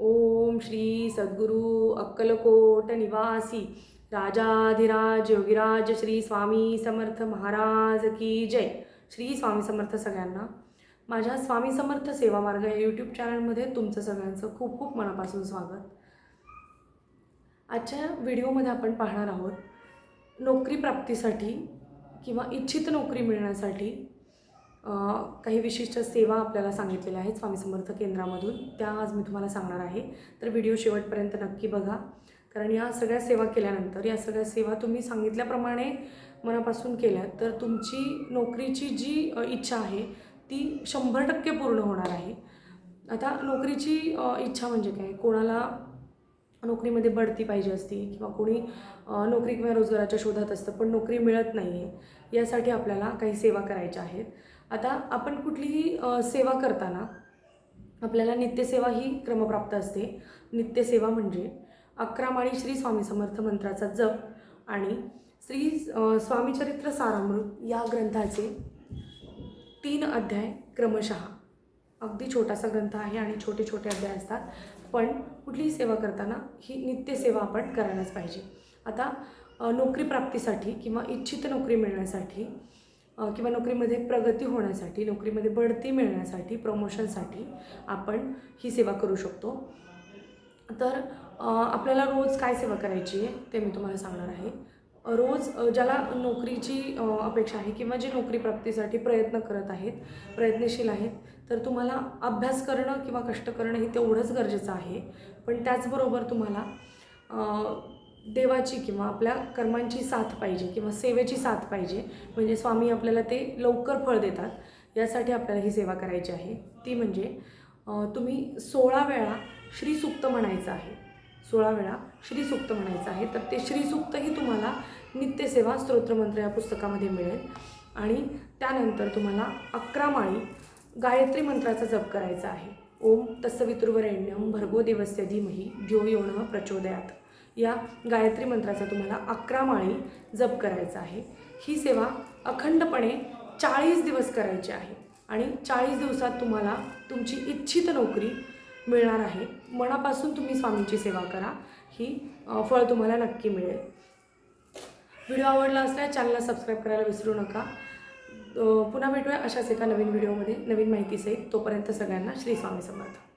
ओम श्री सद्गुरू अक्कलकोट निवासी राजाधिराज योगिराज श्री स्वामी समर्थ महाराज की जय. श्री स्वामी समर्थ सगळ्यांना. माझ्या स्वामी समर्थ सेवा मार्ग या यूट्यूब चॅनलमध्ये तुमचं सगळ्यांचं खूप खूप मनापासून स्वागत. आजच्या व्हिडिओमध्ये आपण पाहणार आहोत नोकरी प्राप्तीसाठी किंवा इच्छित नोकरी मिळण्यासाठी काही विशिष्ट सेवा आपल्याला सांगितलेल्या आहेत स्वामी समर्थ केंद्रामधून. त्या आज मी तुम्हाला सांगणार आहे. तर व्हिडिओ शेवटपर्यंत नक्की बघा. कारण या सगळ्या सेवा केल्यानंतर या सगळ्या सेवा तुम्ही सांगितल्याप्रमाणे मनापासून केल्या तर तुमची नोकरीची जी इच्छा आहे ती शंभर टक्के पूर्ण होणार आहे. आता नोकरीची इच्छा म्हणजे काय? कोणाला नोकरीमध्ये बढती पाहिजे असते किंवा कोणी नोकरी किंवा रोजगाराच्या शोधात असतं पण नोकरी मिळत नाही आहे यासाठी आपल्याला काही सेवा करायच्या आहेत. आता आपण कुठलीही सेवा करताना आपल्याला नित्यसेवा ही क्रमप्राप्त असते. नित्यसेवा म्हणजे अकरा माळी श्री स्वामी समर्थ मंत्राचा जप आणि श्री स्वामीचरित्र सारामृत या ग्रंथाचे तीन अध्याय क्रमशः. अगदी छोटासा ग्रंथ आहे आणि छोटे छोटे अध्याय असतात पण कुठलीही सेवा करताना ही नित्यसेवा आपण करायलाच पाहिजे. आता नोकरी प्राप्तीसाठी किंवा इच्छित नोकरी मिळण्यासाठी किंवा नोकरीमध्ये प्रगती होण्यासाठी नोकरीमध्ये बढती मिळण्यासाठी प्रमोशनसाठी आपण ही सेवा करू शकतो. तर आपल्याला रोज काय सेवा करायची आहे ते मी तुम्हाला सांगणार आहे. रोज ज्याला नोकरीची अपेक्षा आहे किंवा जे नोकरी प्राप्तीसाठी प्रयत्न करत आहेत प्रयत्नशील आहेत तर तुम्हाला अभ्यास करणं किंवा कष्ट करणं हे तेवढंच गरजेचं आहे. पण त्याचबरोबर तुम्हाला देवाची किंवा आपल्या कर्मांची साथ पाहिजे किंवा सेवेची साथ पाहिजे. म्हणजे स्वामी आपल्याला ते लवकर फळ देतात. यासाठी आपल्याला ही सेवा करायची आहे. ती म्हणजे तुम्ही सोळा वेळा श्रीसुक्त म्हणायचं आहे. सोळा वेळा श्रीसुक्त म्हणायचं आहे. तर ते श्रीसुक्तही तुम्हाला नित्यसेवा स्तोत्रमंत्र या पुस्तकामध्ये मिळेल. आणि त्यानंतर तुम्हाला अकरा माळी गायत्री मंत्राचा जप करायचा आहे. ओम तस्सवितुर्वरेण्यम भर्गो देवस्य धीमही ज्यो योन प्रचोदयात. या गायत्री मंत्राचा तुम्हाला अकरा माळी जप करायचा आहे. ही सेवा अखंडपणे चाळीस दिवस करायची आहे आणि चाळीस दिवसात तुम्हाला तुमची इच्छित नोकरी मिळणार आहे. मनापासून तुम्ही स्वामींची सेवा करा. ही फळ तुम्हाला नक्की मिळेल. व्हिडिओ आवडला असल्यास चॅनलला सबस्क्राईब करायला विसरू नका. पुन्हा भेटूया अशाच एका नवीन व्हिडिओमध्ये. नवीन माहितीसहित तोपर्यंत सगळ्यांना श्री स्वामी समर्थ.